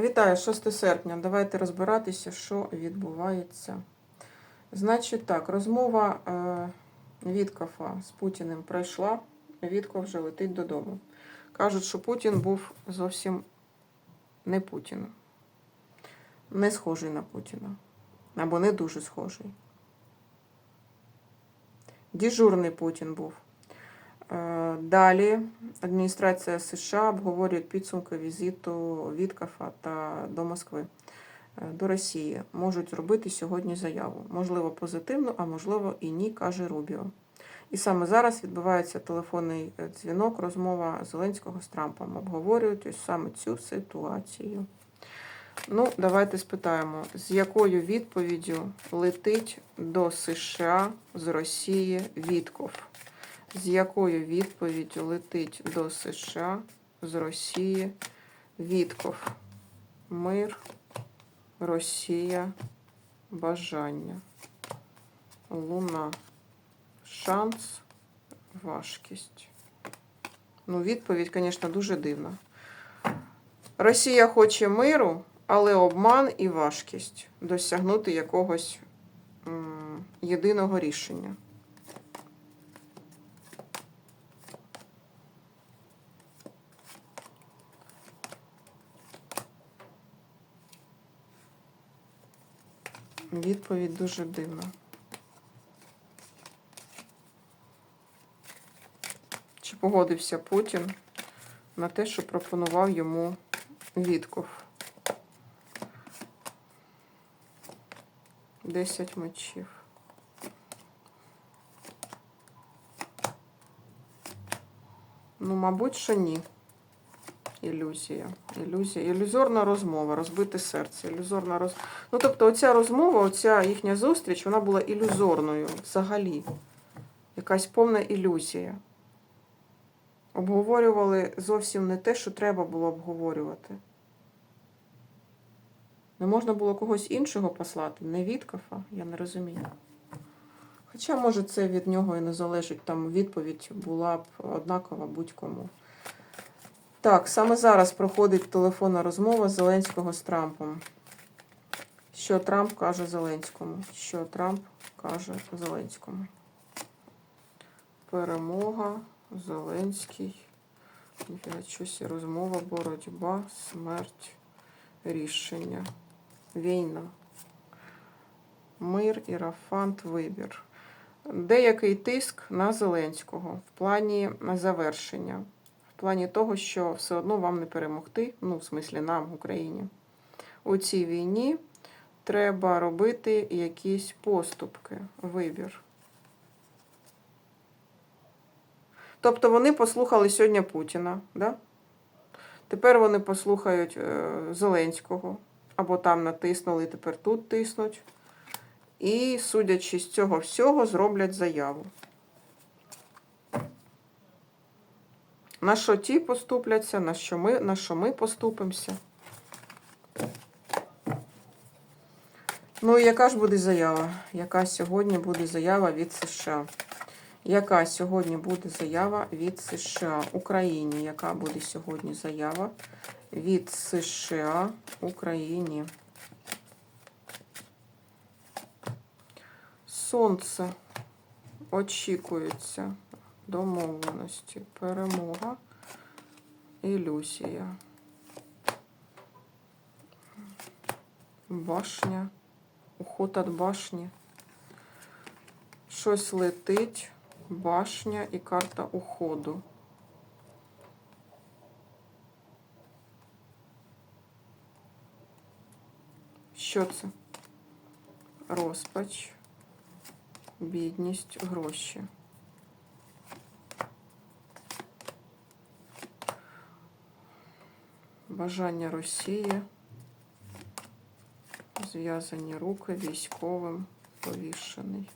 Вітаю, 6 серпня. Давайте розбиратися, що відбувається. Значить так, розмова е, Віткофа з Путіним пройшла. Вітков вже летить додому. Кажуть, що Путін був зовсім не Путін. Не схожий на Путіна. Або не дуже схожий. Діжурний Путін був. Далі адміністрація США обговорює підсумки візиту Віткафа та до Москви е, до Росії. Можуть зробити сьогодні заяву. Можливо, позитивну, а можливо і ні, каже Рубіо. І саме зараз відбувається телефонний е, дзвінок, розмова Зеленського з Трампом. Обговорюють ось саме цю ситуацію. Ну, давайте спитаємо, з якою відповіддю летить до США з Росії Вітков? З якою відповіддю летить до США з Росії Вітков. Мир, Росія, бажання. Луна. Шанс, важкість. Ну, відповідь, звісно, дуже дивна. Росія хоче миру, але обман і важкість досягнути якогось єдиного рішення. Відповідь дуже дивна. Чи погодився Путін на те, що пропонував йому Вітков? Десять мечів. Ну, мабуть, що ні. Ілюзія. Ілюзія. Ілюзорна розмова, розбите серце. Ілюзорна роз... Ну, тобто, оця розмова, оця їхня зустріч, вона була ілюзорною взагалі. Якась повна ілюзія. Обговорювали зовсім не те, що треба було обговорювати. Не можна було когось іншого послати, не Віткафа, я не розумію. Хоча, може, це від нього і не залежить, там відповідь була б однакова будь-кому. Так, саме зараз проходить телефонна розмова Зеленського з Трампом. Що Трамп каже Зеленському? Що Трамп каже Зеленському? Перемога, Зеленський. Щось розмова, боротьба, смерть, рішення, війна, мир, ірафант, вибір. Деякий тиск на Зеленського в плані завершення в плані того, що все одно вам не перемогти, ну, в смислі нам, Україні. У цій війні треба робити якісь поступки, вибір. Тобто вони послухали сьогодні Путіна, да? тепер вони послухають е, Зеленського, або там натиснули, тепер тут тиснуть. І, судячи з цього всього, зроблять заяву. На що ті поступляться, на що ми, на що ми поступимося. Ну і яка ж буде заява? Яка сьогодні буде заява від США? Яка сьогодні буде заява від США Україні? Яка буде сьогодні заява від США Україні? Сонце очікується домовленості, перемога, ілюзія, башня, уход від башні. Щось летить, башня і карта уходу. Що це? Розпач, бідність, гроші. Бажання Росії, зв'язані руки військовим, повішений.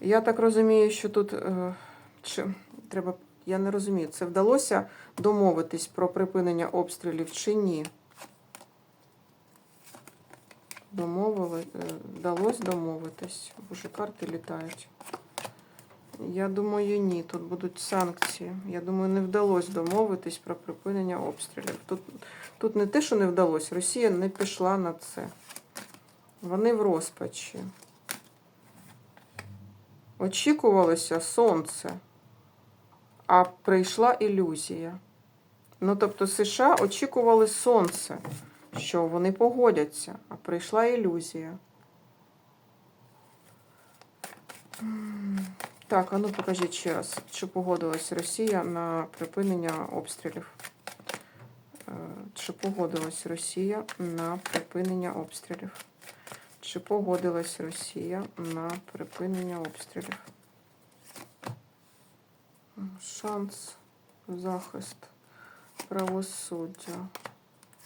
Я так розумію, що тут е, чи треба, я не розумію, це вдалося домовитись про припинення обстрілів чи ні? Домовили, е, вдалося домовитись. Боже, карти літають. Я думаю, ні. Тут будуть санкції. Я думаю, не вдалося домовитись про припинення обстрілів. Тут, тут не те, що не вдалося, Росія не пішла на це. Вони в розпачі. Очікувалося сонце, а прийшла ілюзія. Ну, тобто США очікували сонце, що вони погодяться, а прийшла ілюзія. Так, а ну покажіть ще раз, чи погодилась Росія на припинення обстрілів. Е, Чи погодилась Росія на припинення обстрілів? Чи погодилась Росія на припинення обстрілів? Шанс, захист, правосуддя,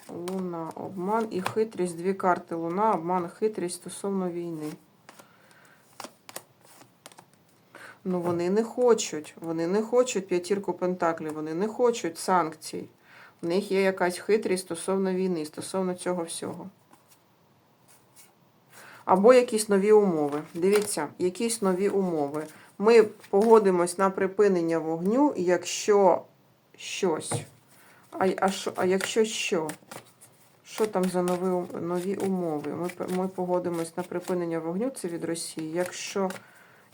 луна, обман і хитрість. Дві карти луна, обман, хитрість стосовно війни. Ну, вони не хочуть. Вони не хочуть п'ятірку пентаклів, вони не хочуть санкцій. У них є якась хитрість стосовно війни, стосовно цього всього. Або якісь нові умови. Дивіться, якісь нові умови. Ми погодимось на припинення вогню, якщо щось. А, а, а якщо що? Що там за нові, нові умови? Ми, ми погодимось на припинення вогню, це від Росії. Якщо,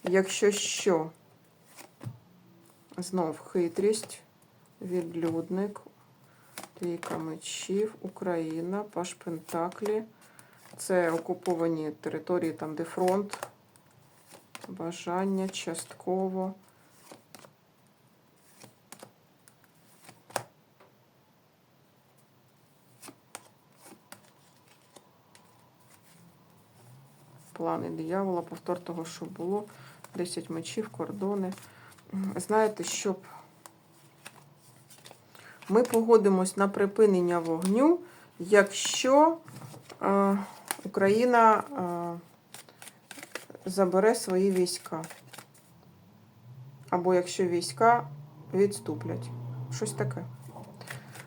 якщо що? Знов хитрість, відлюдник, трійка мечів, Україна, Паш Пентаклі. Це окуповані території, там, де фронт, бажання частково. Плани диявола, повтор того, що було. 10 мечів, кордони. Знаєте, щоб ми погодимось на припинення вогню, якщо е, Україна е, забере свої війська. Або якщо війська відступлять. Щось таке.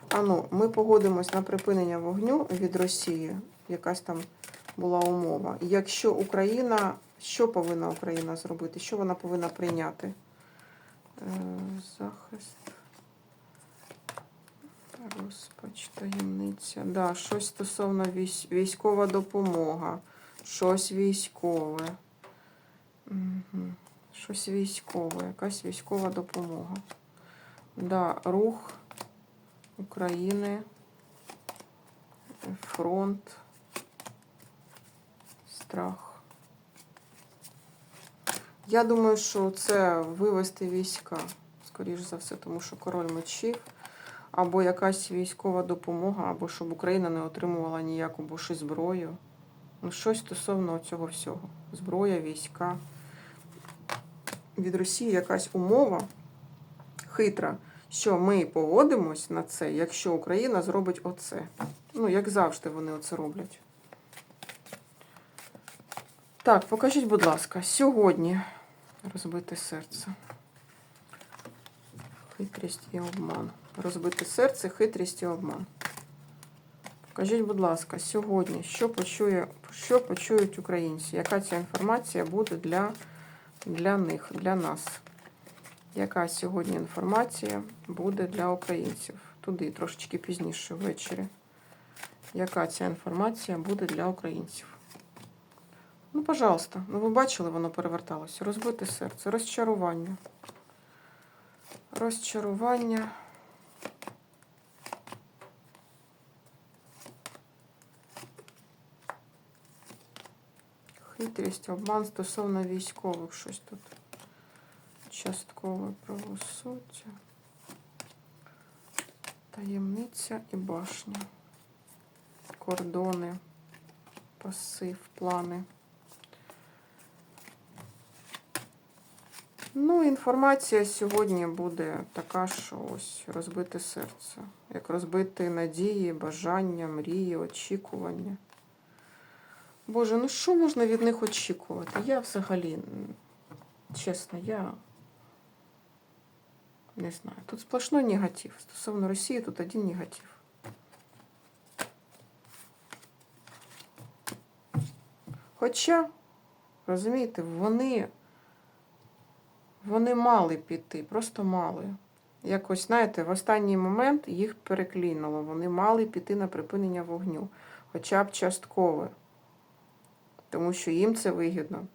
Ану, ми погодимось на припинення вогню від Росії. Якась там була умова. Якщо Україна, що повинна Україна зробити? Що вона повинна прийняти? Е, Захист. Розпач, таємниця. Да, щось стосовно військ, військова допомога. Щось військове. Угу. Щось військове, якась військова допомога. Да, рух України, фронт, страх. Я думаю, що це вивести війська, скоріш за все, тому що король мечів, або якась військова допомога, або щоб Україна не отримувала ніяку більше зброю. Ну, щось стосовно цього всього. Зброя, війська. Від Росії якась умова хитра, що ми погодимось на це, якщо Україна зробить оце. Ну, як завжди, вони оце роблять. Так, покажіть, будь ласка, сьогодні розбите серце. Хитрість і обман. Розбите серце, хитрість і обман. Покажіть, будь ласка, сьогодні, що почує, що почують українці? Яка ця інформація буде для, для них, для нас? Яка сьогодні інформація буде для українців? Туди трошечки пізніше ввечері. Яка ця інформація буде для українців? Ну, пожалуйста, ну ви бачили, воно переверталося. Розбите серце, розчарування. Розчарування. Хитрість, обман стосовно військових щось тут. Часткове правосуддя. Таємниця і башня. Кордони, пасив, плани. Ну, інформація сьогодні буде така, що ось розбите серце. Як розбити надії, бажання, мрії, очікування. Боже, ну що можна від них очікувати? Я взагалі, чесно, я не знаю. Тут сплошной негатив. Стосовно Росії тут один негатив. Хоча, розумієте, вони Вони мали піти, просто мали. Якось, знаєте, в останній момент їх переклінуло. Вони мали піти на припинення вогню, хоча б часткове, тому що їм це вигідно.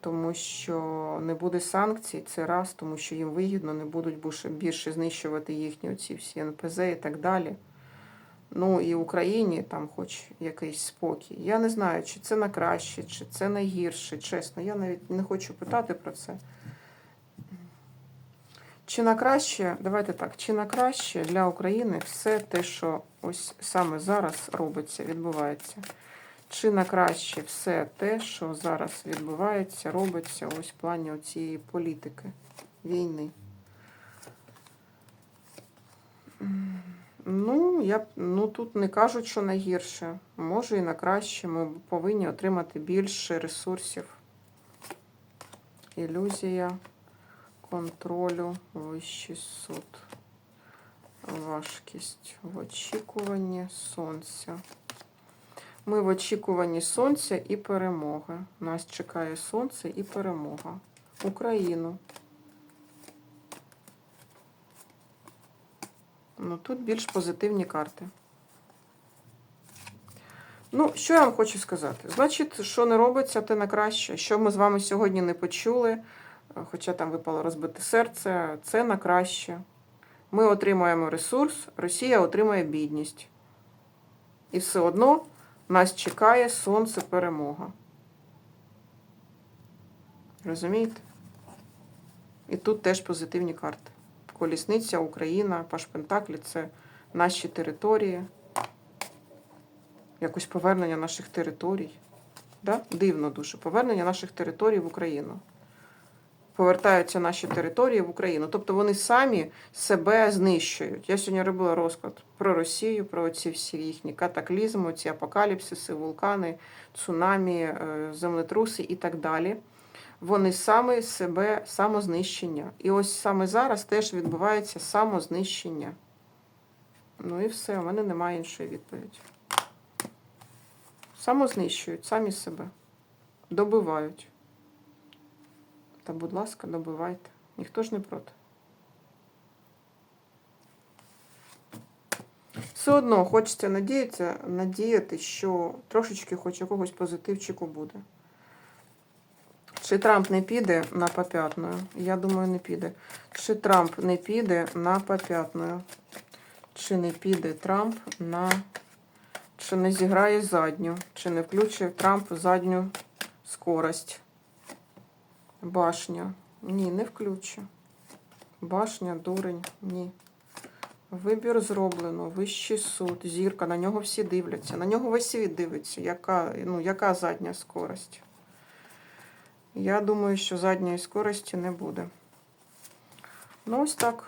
Тому що не буде санкцій, це раз, тому що їм вигідно, не будуть більше знищувати їхні оці всі НПЗ і так далі. Ну і Україні там хоч якийсь спокій. Я не знаю, чи це на краще, чи це на гірше, чесно. Я навіть не хочу питати про це. Чи на краще, давайте так, чи на краще для України все те, що ось саме зараз робиться, відбувається. Чи на краще все те, що зараз відбувається, робиться ось в плані цієї політики, війни? Ну, я ну тут не кажуть, що найгірше. Може і на краще. Ми повинні отримати більше ресурсів. Ілюзія контролю вищий суд. Важкість в очікуванні сонця. Ми в очікуванні сонця і перемоги. Нас чекає сонце і перемога. Україну. Ну, тут більш позитивні карти. Ну, що я вам хочу сказати? Значить, що не робиться, те на краще. Що ми з вами сьогодні не почули, е, хоча там випало розбите серце, це на краще. Ми отримаємо ресурс, Росія отримає бідність. І все одно нас чекає сонце перемога. Розумієте? І тут теж позитивні карти. Колісниця, Україна, Паш Пентаклі це наші території. Якось повернення наших територій. Да? Дивно дуже. Повернення наших територій в Україну. Повертаються наші території в Україну. Тобто вони самі себе знищують. Я сьогодні робила розклад про Росію, про ці всі їхні катаклізми, ці апокаліпсиси, вулкани, цунамі, е, землетруси і так далі. Вони саме себе самознищення. І ось саме зараз теж відбувається самознищення. Ну і все, у мене немає іншої відповіді. Самознищують самі себе. Добивають. Та, будь ласка, добивайте. Ніхто ж не проти. Все одно хочеться надіятися, надіяти, що трошечки хоч якогось позитивчику буде. Чи Трамп не піде на попятную? Я думаю, не піде. Чи Трамп не піде на попятную? Чи не піде Трамп на. Чи не зіграє задню? Чи не включить Трамп задню скорость? Башня. Ні, не включу. Башня, дурень, ні. Вибір зроблено, вищий суд, зірка, на нього всі дивляться. На нього весь світ дивиться, яка, ну, яка задня скорость я думаю, що задньої скорості не буде. Ну, ось так.